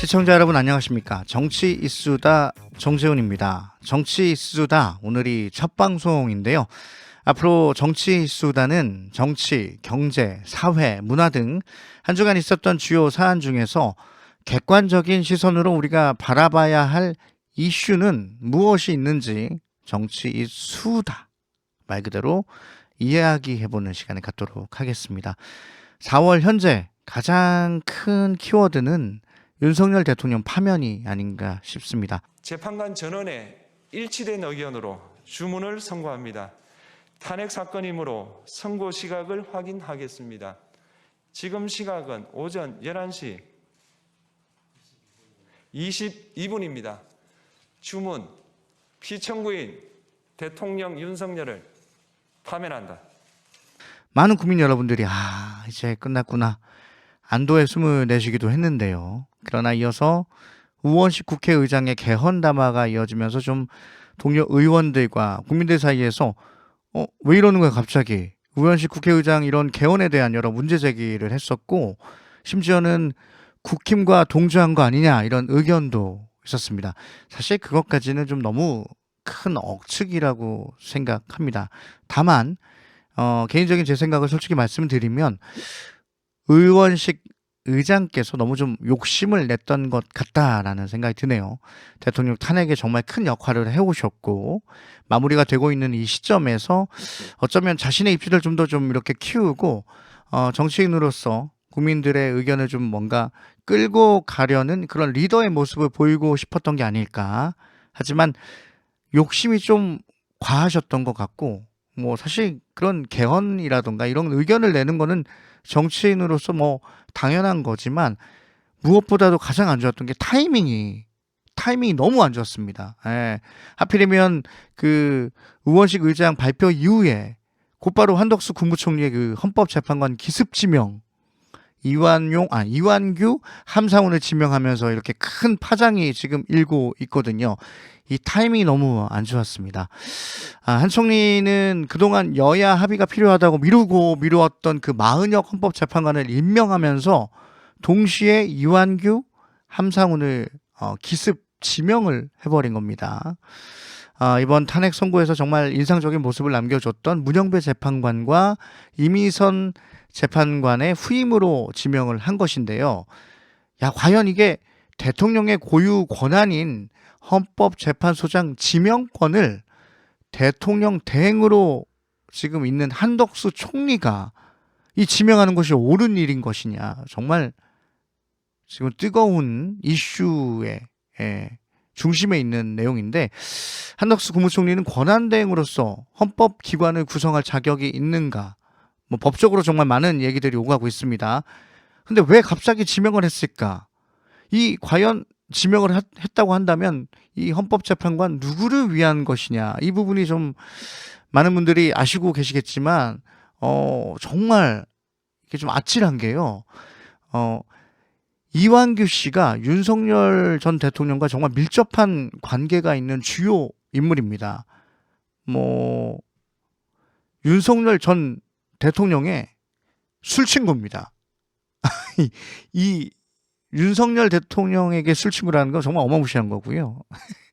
시청자 여러분 안녕하십니까? 정치 이수다 정재훈입니다. 정치 이수다. 오늘이 첫 방송인데요. 앞으로 정치 이수다는 정치, 경제, 사회, 문화 등 한 주간 있었던 주요 사안 중에서 객관적인 시선으로 우리가 바라봐야 할 이슈는 무엇이 있는지 정치 이수다. 말 그대로 이야기해보는 시간을 갖도록 하겠습니다. 4월 현재 가장 큰 키워드는 윤석열 대통령 파면이 아닌가 싶습니다. 재판관 전원의 일치된 의견으로 주문을 선고합니다. 탄핵 사건이므로 선고 시각을 확인하겠습니다. 지금 시각은 오전 11시 22분입니다. 주문 피청구인 대통령 윤석열을 파면한다. 많은 국민 여러분들이 아 이제 끝났구나 안도의 숨을 내쉬기도 했는데요. 그러나 이어서 우원식 국회의장의 개헌 담화가 이어지면서 좀 동료 의원들과 국민들 사이에서 어, 왜 이러는 거야 갑자기 우원식 국회의장 이런 개헌에 대한 여러 문제 제기를 했었고 심지어는 국힘과 동조한 거 아니냐 이런 의견도 있었습니다. 사실 그것까지는 좀 너무 큰 억측이라고 생각합니다. 다만 어, 개인적인 제 생각을 솔직히 말씀드리면 의원식 의장께서 너무 좀 욕심을 냈던 것 같다라는 생각이 드네요. 대통령 탄핵에 정말 큰 역할을 해오셨고 마무리가 되고 있는 이 시점에서 어쩌면 자신의 입지를 좀 더좀 이렇게 키우고 어, 정치인으로서 국민들의 의견을 좀 뭔가 끌고 가려는 그런 리더의 모습을 보이고 싶었던 게 아닐까. 하지만 욕심이 좀 과하셨던 것 같고 뭐 사실 그런 개헌이라던가 이런 의견을 내는 거는 정치인으로서 뭐 당연한 거지만 무엇보다도 가장 안 좋았던 게 타이밍이 타이밍이 너무 안 좋았습니다. 예. 하필이면 그 의원식 의장 발표 이후에 곧바로 한덕수 국무총리의 그 헌법재판관 기습 지명 이완용 아 이완규 함상훈을 지명하면서 이렇게 큰 파장이 지금 일고 있거든요. 이 타이밍이 너무 안 좋았습니다. 아, 한 총리는 그동안 여야 합의가 필요하다고 미루고 미루었던 그 마은혁 헌법재판관을 임명하면서 동시에 이완규 함상훈을 어, 기습 지명을 해버린 겁니다. 아, 이번 탄핵 선고에서 정말 인상적인 모습을 남겨줬던 문영배 재판관과 이미선 재판관의 후임으로 지명을 한 것인데요. 야, 과연 이게 대통령의 고유 권한인 헌법재판소장 지명권을 대통령 대행으로 지금 있는 한덕수 총리가 이 지명하는 것이 옳은 일인 것이냐. 정말 지금 뜨거운 이슈의 예, 중심에 있는 내용인데 한덕수 국무총리는 권한대행으로서 헌법 기관을 구성할 자격이 있는가? 뭐 법적으로 정말 많은 얘기들이 오가고 있습니다. 근데 왜 갑자기 지명을 했을까? 이 과연 지명을 했- 했다고 한다면 이 헌법재판관 누구를 위한 것이냐 이 부분이 좀 많은 분들이 아시고 계시겠지만 어 정말 이게 좀 아찔한 게요. 어 이완규 씨가 윤석열 전 대통령과 정말 밀접한 관계가 있는 주요 인물입니다. 뭐 윤석열 전 대통령의 술 친구입니다. 이, 이 윤석열 대통령에게 술 친구라는 건 정말 어마무시한 거고요.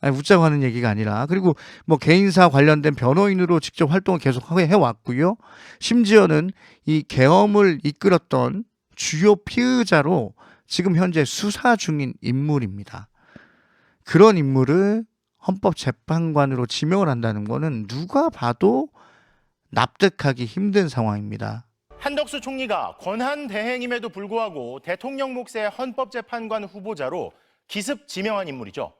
아니, 웃자고 하는 얘기가 아니라 그리고 뭐 개인사 관련된 변호인으로 직접 활동을 계속 해 왔고요. 심지어는 이 계엄을 이끌었던 주요 피의자로 지금 현재 수사 중인 인물입니다. 그런 인물을 헌법재판관으로 지명을 한다는 거는 누가 봐도 납득하기 힘든 상황입니다. 한덕수 총리가 권한 대행임에도 불구하고 대통령 몫의 헌법재판관 후보자로 기습 지명한 인물이죠.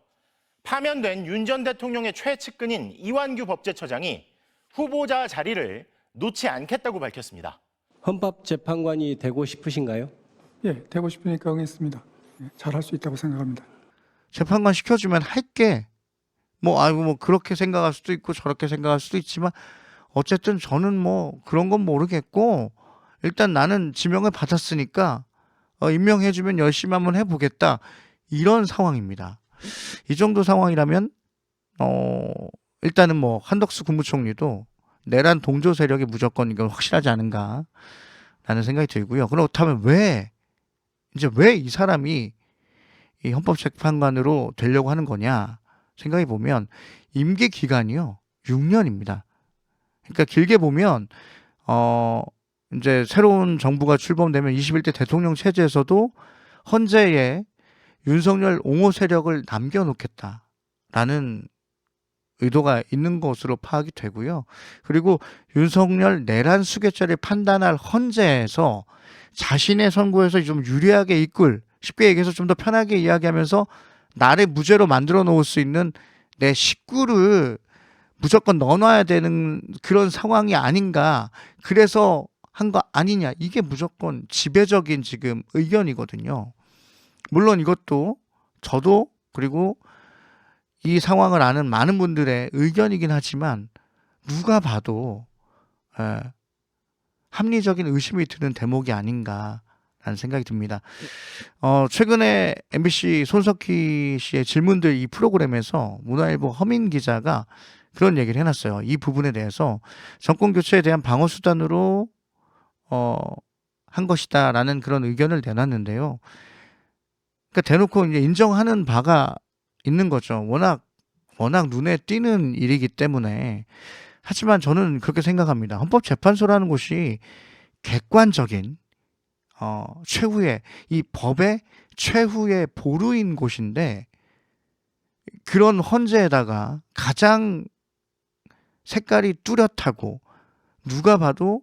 파면된 윤 전 대통령의 최측근인 이완규 법제처장이 후보자 자리를 놓지 않겠다고 밝혔습니다. 헌법재판관이 되고 싶으신가요? 예, 되고 싶으니까 응했습니다. 예, 잘할 수 있다고 생각합니다. 재판관 시켜주면 할게. 뭐, 아이고, 뭐, 그렇게 생각할 수도 있고, 저렇게 생각할 수도 있지만, 어쨌든 저는 뭐, 그런 건 모르겠고, 일단 나는 지명을 받았으니까, 어, 임명해주면 열심히 한번 해보겠다. 이런 상황입니다. 이 정도 상황이라면, 어, 일단은 뭐, 한덕수 국무총리도 내란 동조 세력이 무조건 이건 확실하지 않은가, 라는 생각이 들고요. 그렇다면 왜, 이제 왜 이 사람이 이 헌법재판관으로 되려고 하는 거냐 생각해 보면 임기 기간이요 6년입니다. 그러니까 길게 보면 어 이제 새로운 정부가 출범되면 21대 대통령 체제에서도 헌재에 윤석열 옹호 세력을 남겨놓겠다라는 의도가 있는 것으로 파악이 되고요. 그리고 윤석열 내란 수개죄를 판단할 헌재에서 자신의 선고에서 좀 유리하게 이끌 쉽게 얘기해서 좀 더 편하게 이야기하면서 나를 무죄로 만들어 놓을 수 있는 내 식구를 무조건 넣어놔야 되는 그런 상황이 아닌가. 그래서 한 거 아니냐. 이게 무조건 지배적인 지금 의견이거든요. 물론 이것도 저도 그리고 이 상황을 아는 많은 분들의 의견이긴 하지만 누가 봐도 에, 합리적인 의심이 드는 대목이 아닌가라는 생각이 듭니다. 어, 최근에 MBC 손석희 씨의 질문들 이 프로그램에서 문화일보 허민 기자가 그런 얘기를 해놨어요. 이 부분에 대해서 정권 교체에 대한 방어 수단으로 어, 한 것이다라는 그런 의견을 내놨는데요. 그러니까 대놓고 이제 인정하는 바가 있는 거죠. 워낙 워낙 눈에 띄는 일이기 때문에 하지만 저는 그렇게 생각합니다. 헌법재판소라는 곳이 객관적인 어, 최후의 이 법의 최후의 보루인 곳인데 그런 헌재에다가 가장 색깔이 뚜렷하고 누가 봐도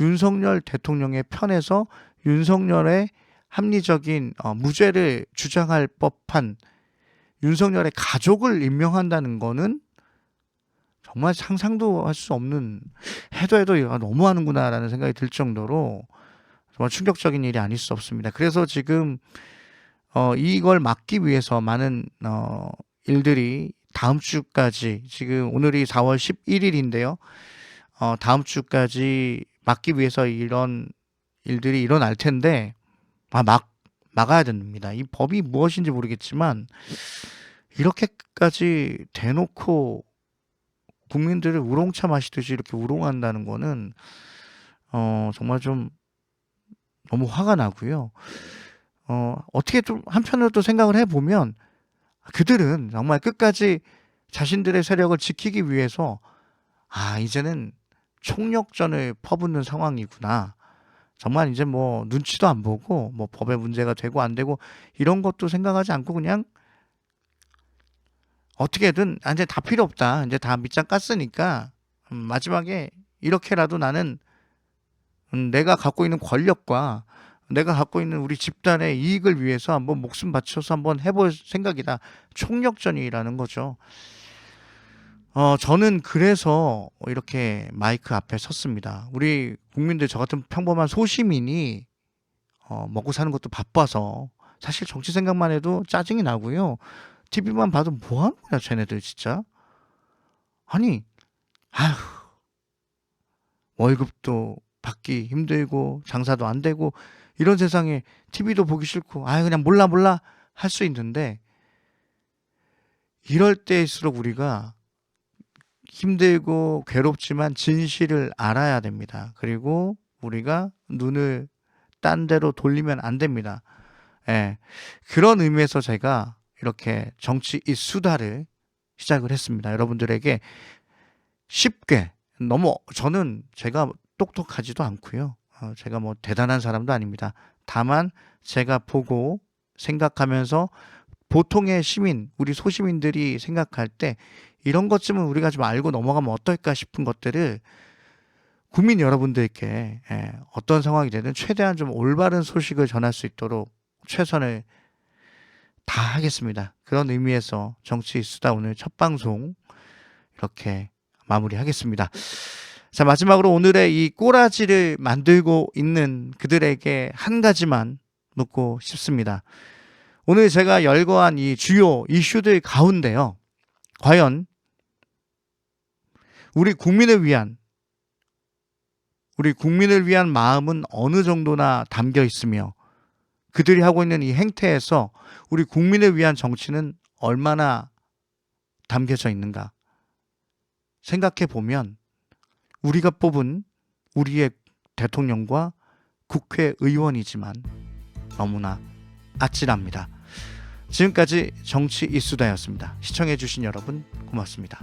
윤석열 대통령의 편에서 윤석열의 합리적인 어, 무죄를 주장할 법한 윤석열의 가족을 임명한다는 거는 정말 상상도 할 수 없는 해도 해도 이거 너무하는구나라는 생각이 들 정도로 정말 충격적인 일이 아닐 수 없습니다. 그래서 지금 어, 이걸 막기 위해서 많은 어, 일들이 다음 주까지 지금 오늘이 4월 11일인데요. 어, 다음 주까지 막기 위해서 이런 일들이 일어날 텐데 아, 막 막아야 됩니다. 이 법이 무엇인지 모르겠지만 이렇게까지 대놓고 국민들을 우롱차 마시듯이 이렇게 우롱한다는 거는 어, 정말 좀 너무 화가 나고요. 어, 어떻게 좀 한편으로 또 생각을 해 보면 그들은 정말 끝까지 자신들의 세력을 지키기 위해서 아, 이제는 총력전을 퍼붓는 상황이구나. 정말 이제 뭐 눈치도 안 보고 뭐 법에 문제가 되고 안 되고 이런 것도 생각하지 않고 그냥 어떻게든 아, 이제 다 필요 없다. 이제 다 밑장 깠으니까 음, 마지막에 이렇게라도 나는 음, 내가 갖고 있는 권력과 내가 갖고 있는 우리 집단의 이익을 위해서 한번 목숨 바쳐서 한번 해볼 생각이다. 총력전이라는 거죠. 어, 저는 그래서 이렇게 마이크 앞에 섰습니다. 우리 국민들, 저 같은 평범한 소시민이 어, 먹고 사는 것도 바빠서 사실 정치 생각만 해도 짜증이 나고요. TV만 봐도 뭐 하는 거야, 쟤네들 진짜. 아니, 아휴, 월급도 받기 힘들고 장사도 안 되고 이런 세상에 TV도 보기 싫고 아 그냥 몰라 몰라 할 수 있는데 이럴 때일수록 우리가 힘들고 괴롭지만 진실을 알아야 됩니다. 그리고 우리가 눈을 딴 데로 돌리면 안 됩니다. 예. 그런 의미에서 제가 이렇게 정치 이 수다를 시작을 했습니다. 여러분들에게 쉽게 너무 저는 제가 똑똑하지도 않고요. 어, 제가 뭐 대단한 사람도 아닙니다. 다만 제가 보고 생각하면서 보통의 시민, 우리 소시민들이 생각할 때 이런 것쯤은 우리가 좀 알고 넘어가면 어떨까 싶은 것들을 국민 여러분들께 예, 어떤 상황이 되든 최대한 좀 올바른 소식을 전할 수 있도록 최선을 다 하겠습니다. 그런 의미에서 정치 수다 오늘 첫 방송 이렇게 마무리하겠습니다. 자, 마지막으로 오늘의 이 꼬라지를 만들고 있는 그들에게 한 가지만 묻고 싶습니다. 오늘 제가 열거한 이 주요 이슈들 가운데요. 과연 우리 국민을 위한 우리 국민을 위한 마음은 어느 정도나 담겨 있으며 그들이 하고 있는 이 행태에서 우리 국민을 위한 정치는 얼마나 담겨져 있는가 생각해 보면 우리가 뽑은 우리의 대통령과 국회의원이지만 너무나 아찔합니다. 지금까지 정치 이수다였습니다. 시청해주신 여러분 고맙습니다.